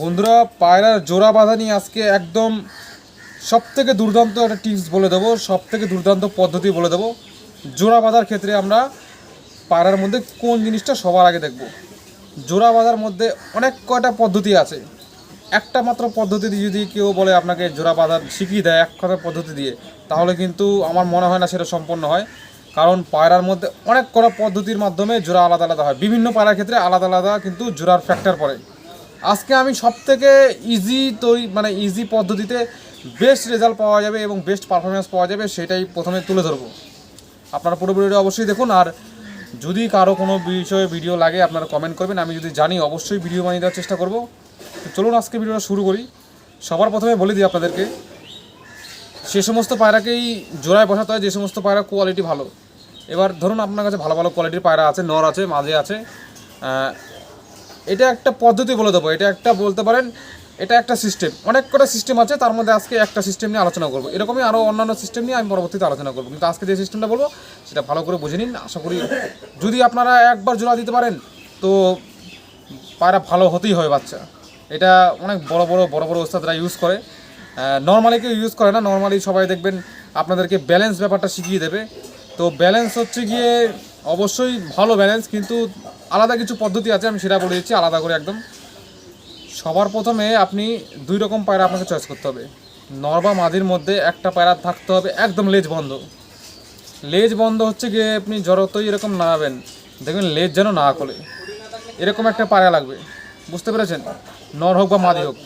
বন্ধুরা, পায়রার জোড়া বাঁধা নিয়ে আজকে একদম সব থেকে দুর্দান্ত একটা টিপস বলে দেবো সব থেকে দুর্দান্ত পদ্ধতি বলে দেবো। জোড়া বাঁধার ক্ষেত্রে আমরা পায়রার মধ্যে কোন জিনিসটা সবার আগে দেখব? জোড়া বাঁধার মধ্যে অনেক কয়টা পদ্ধতি আছে। একটা মাত্র পদ্ধতি দিয়ে যদি কেউ বলে আপনাকে জোড়া বাঁধা শিখিয়ে দেয়, এক কথা পদ্ধতি দিয়ে, তাহলে কিন্তু আমার মনে হয় না সেটা সম্পন্ন হয়। কারণ পায়রার মধ্যে অনেক কটা পদ্ধতির মাধ্যমে জোড়া আলাদা আলাদা হয়। বিভিন্ন পায়রার ক্ষেত্রে আলাদা আলাদা কিন্তু জোড়ার ফ্যাক্টর পড়ে। আজকে আমি সব থেকে ইজি তৈরি মানে ইজি পদ্ধতিতে বেস্ট রেজাল্ট পাওয়া যাবে এবং বেস্ট পারফরমেন্স পাওয়া যাবে সেটাই প্রথমে তুলে ধরবো। আপনারা পুরো ভিডিওটা অবশ্যই দেখুন আর যদি কারও কোনো বিষয়ে ভিডিও লাগে, আপনারা কমেন্ট করবেন। আমি যদি জানি, অবশ্যই ভিডিও বানিয়ে দেওয়ার চেষ্টা করব। তো চলুন আজকে ভিডিওটা শুরু করি। সবার প্রথমে বলে দিই আপনাদেরকে, সে সমস্ত পায়রাকেই জোড়ায় বসাতে হয়, যে সমস্ত পায়রা কোয়ালিটি ভালো। এবার ধরুন আপনার কাছে ভালো ভালো কোয়ালিটির পায়রা আছে, নর আছে, মাঝে আছে এটা একটা পদ্ধতি বলে দেবো, এটা একটা বলতে পারেন, এটা একটা সিস্টেম অনেক কটা সিস্টেম আছে, তার মধ্যে আজকে একটা সিস্টেম নিয়ে আলোচনা করব। এরকমই আরও অন্যান্য সিস্টেম নিয়ে আমি পরবর্তীতে আলোচনা করব। কিন্তু আজকে যে সিস্টেমটা বলব, সেটা ভালো করে বুঝে নিন। আশা করি যদি আপনারা একবার জোড়া দিতে পারেন, তো পায়রা ভালো হতেই হয় বাচ্চা। এটা অনেক বড় বড় বড় বড় ওস্তাদরা ইউজ করে। নর্মালি কেউ ইউজ করে না নর্মালি সবাই দেখবেন আপনাদেরকে ব্যালেন্স ব্যাপারটা শিখিয়ে দেবে। তো ব্যালেন্স হচ্ছে গিয়ে অবশ্যই ভালো ব্যালেন্স কিন্তু আলাদা কিছু পদ্ধতি আছে, আমি সেটা বলে দিচ্ছি, আলাদা করে একদম। সবার প্রথমে আপনি দুই রকম পায়রা আপনাকে চয়েস করতে হবে। নর বা মাঝির মধ্যে একটা পায়রা থাকতে হবে, একদম লেজ বন্ধ। লেজ বন্ধ হচ্ছে গিয়ে আপনি যতই এরকম নাড়াবেন, দেখবেন লেজ যেন না খোলে। এরকম একটা পায়রা লাগবে, বুঝতে পেরেছেন? নর হোক বা মাদি হোক।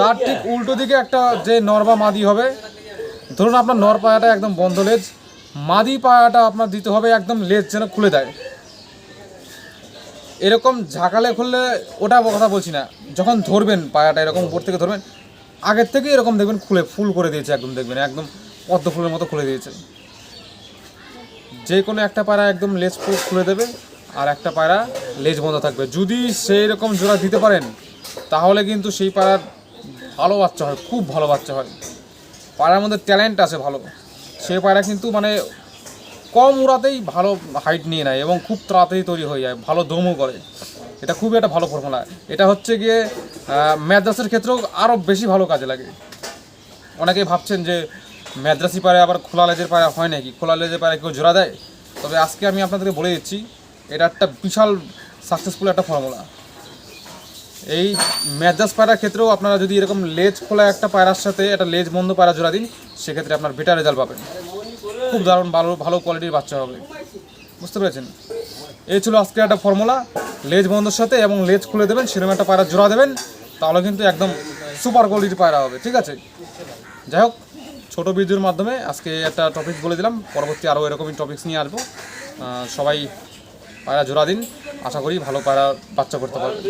তার ঠিক উল্টো দিকে একটা যে নর বা মাদি হবে, ধরুন আপনার নর পায়াটা একদম বন্ধ লেজ মাদি পায়াটা আপনার দিতে হবে একদম লেজ যেন খুলে দেয়। এরকম ঝাঁকালে খুললে ওটা কথা বলছি না। যখন ধরবেন পায়াটা, এরকম উপর থেকে ধরবেন, আগের থেকে এরকম দেখবেন খুলে ফুল করে দিয়েছে একদম, দেখবেন, একদম পদ্ম ফুলের মতো খুলে দিয়েছে। যে কোনো একটা পায়রা একদম লেজ খুলে দেবে, আর একটা পায়রা লেজ বন্ধ থাকবে। যদি সেই রকম জোড়া দিতে পারেন, তাহলে কিন্তু সেই পায়রার ভালো বাচ্চা হয়, খুব ভালো বাচ্চা হয়। পায়রার মধ্যে ট্যালেন্ট আছে ভালো। সেই পায়রা কিন্তু মানে কম উড়াতেই ভালো হাইট নিয়ে নেয় এবং খুব তাড়াতাড়ি তৈরি হয়ে যায়, ভালো দমও করে। এটা খুবই একটা ভালো ফর্মুলা এটা হচ্ছে গিয়ে ম্যাদ্রাসের ক্ষেত্রেও আরও বেশি ভালো কাজে লাগে। অনেকেই ভাবছেন যে ম্যাদ্রাসি পারে আবার খোলা লেজের পায়রা হয় নাকি? খোলা লেজের পায়ে কেউ জোড়া দেয়? তবে আজকে আমি আপনাদেরকে বলে দিচ্ছি, এটা একটা বিশাল সাকসেসফুল একটা ফর্মুলা এই ম্যাদ্রাস পায়রার ক্ষেত্রেও আপনারা যদি এরকম লেজ খোলা একটা পায়রার সাথে একটা লেজ বন্ধ পায়রা জোড়া দিন, সেক্ষেত্রে আপনার বেটার রেজাল্ট পাবেন। খুব দারুণ, ভালো ভালো কোয়ালিটির বাচ্চা হবে। বুঝতে পেরেছেন? এই ছিল আজকে একটা ফর্মুলা লেজ বন্ধের সাথে এবং লেজ খুলে দেবেন, সেরকম একটা পায়রা জোড়া দেবেন, তাহলে কিন্তু একদম সুপার কোয়ালিটির পায়রা হবে, ঠিক আছে? যাই হোক, ছোটো ভিডিওর মাধ্যমে আজকে একটা টপিক বলে দিলাম, পরবর্তী আরও এরকমই টপিক্স নিয়ে আসব। সবাই পায়রা জোড়া দিন, আশা করি ভালো পায়রা বাচ্চা করতে পারবে।